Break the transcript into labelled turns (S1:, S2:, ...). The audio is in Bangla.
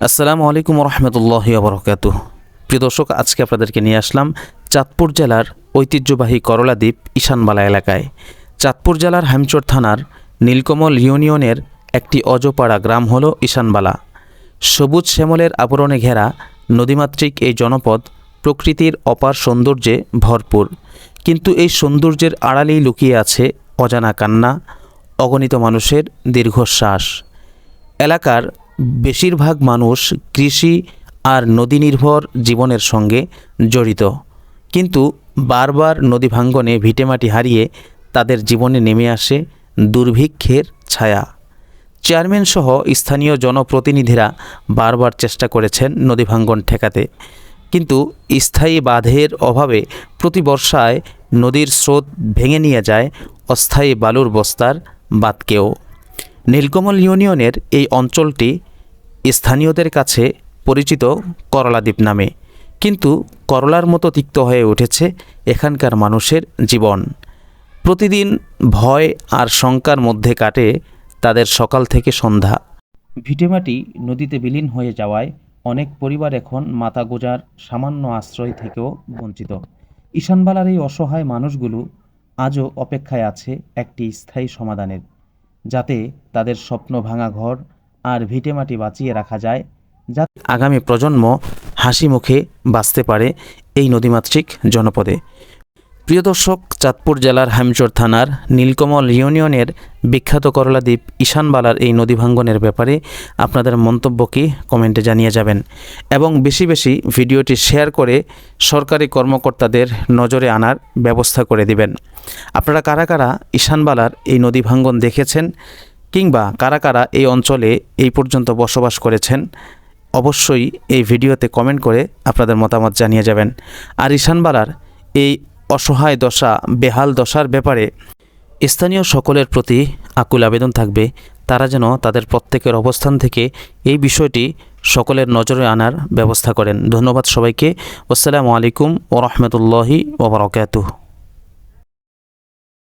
S1: আসসালামু আলাইকুম রহমতুল্লাহ বরকাত প্রিয় দর্শক, আজকে আপনাদেরকে নিয়ে আসলাম চাঁদপুর জেলার ঐতিহ্যবাহী করলা দ্বীপ ঈশানবালা এলাকায়। চাঁদপুর জেলার হামচর থানার নীলকমল ইউনিয়নের একটি অজপাড়া গ্রাম হল ঈশানবালা। সবুজ শ্যামলের আবরণে ঘেরা নদীমাতৃক এই জনপদ প্রকৃতির অপার সৌন্দর্যে ভরপুর। কিন্তু এই সৌন্দর্যের আড়ালেই লুকিয়ে আছে অজানা কান্না, অগণিত মানুষের দীর্ঘশ্বাস। এলাকার বেশিরভাগ মানুষ কৃষি আর নদী নির্ভর জীবনের সঙ্গে জড়িত। কিন্তু বারবার নদী ভাঙ্গনে ভিটেমাটি হারিয়ে তাদের জীবনে নেমে আসে দুর্ভিক্ষের ছায়া। চেয়ারম্যান সহ স্থানীয় জনপ্রতিনিধিরা বারবার চেষ্টা করেছেন নদী ভাঙ্গন ঠেকাতে। কিন্তু স্থায়ী বাঁধের অভাবে প্রতি বর্ষায় নদীর স্রোত ভেঙে নিয়ে যায় অস্থায়ী বালুর বস্তার বাঁধকেও। নীলকমল ইউনিয়নের এই অঞ্চলটি স্থানীয়দের কাছে পরিচিত করলাদ্বীপ নামে। কিন্তু করলার মতো তিক্ত হয়ে উঠেছে এখানকার মানুষের জীবন। প্রতিদিন ভয় আর শঙ্কার মধ্যে কাটে তাদের সকাল থেকে সন্ধ্যা। ভিটেমাটি নদীতে বিলীন হয়ে যাওয়ায় অনেক পরিবার এখন মাথা গোজার সামান্য আশ্রয় থেকেও বঞ্চিত। ঈশানবালার এই অসহায় মানুষগুলো আজও অপেক্ষায় আছে একটি স্থায়ী সমাধানের, যাতে তাদের স্বপ্ন ভাঙা ঘর আর ভিটেমাটি বাঁচিয়ে রাখা যায় যাতে আগামী প্রজন্ম হাসি মুখে বাঁচতে পারে এই নদীমাতৃক জনপদে। প্রিয় দর্শক, চাঁদপুর জেলার হামচর থানার নীলকমল ইউনিয়নের বিখ্যাত করলাদ্বীপ ঈশানবালার এই নদী ভাঙ্গনের ব্যাপারে আপনাদের মন্তব্য কি কমেন্টে জানিয়ে যাবেন এবং বেশি বেশি ভিডিওটি শেয়ার করে সরকারি কর্মকর্তাদের নজরে আনার ব্যবস্থা করে দিবেন। আপনারা কারা কারা ঈশানবালার এই নদী ভাঙ্গন দেখেছেন কিংবা কারা কারা এই অঞ্চলে এই পর্যন্ত বসবাস করেছেন, অবশ্যই এই ভিডিওতে কমেন্ট করে আপনাদের মতামত জানিয়ে যাবেন। আর ঈশানবালার এই অসহায় দশা, বেহাল দশার ব্যাপারে স্থানীয় সকলের প্রতি আকুল আবেদন থাকবে। তারা যেন তাদের প্রত্যেকের অবস্থান থেকে এই বিষয়টি সকলের নজরে আনার ব্যবস্থা করেন। ধন্যবাদ সবাইকে। আসসালামু আলাইকুম ও রহমতুল্লাহি ওবরাকাতুহ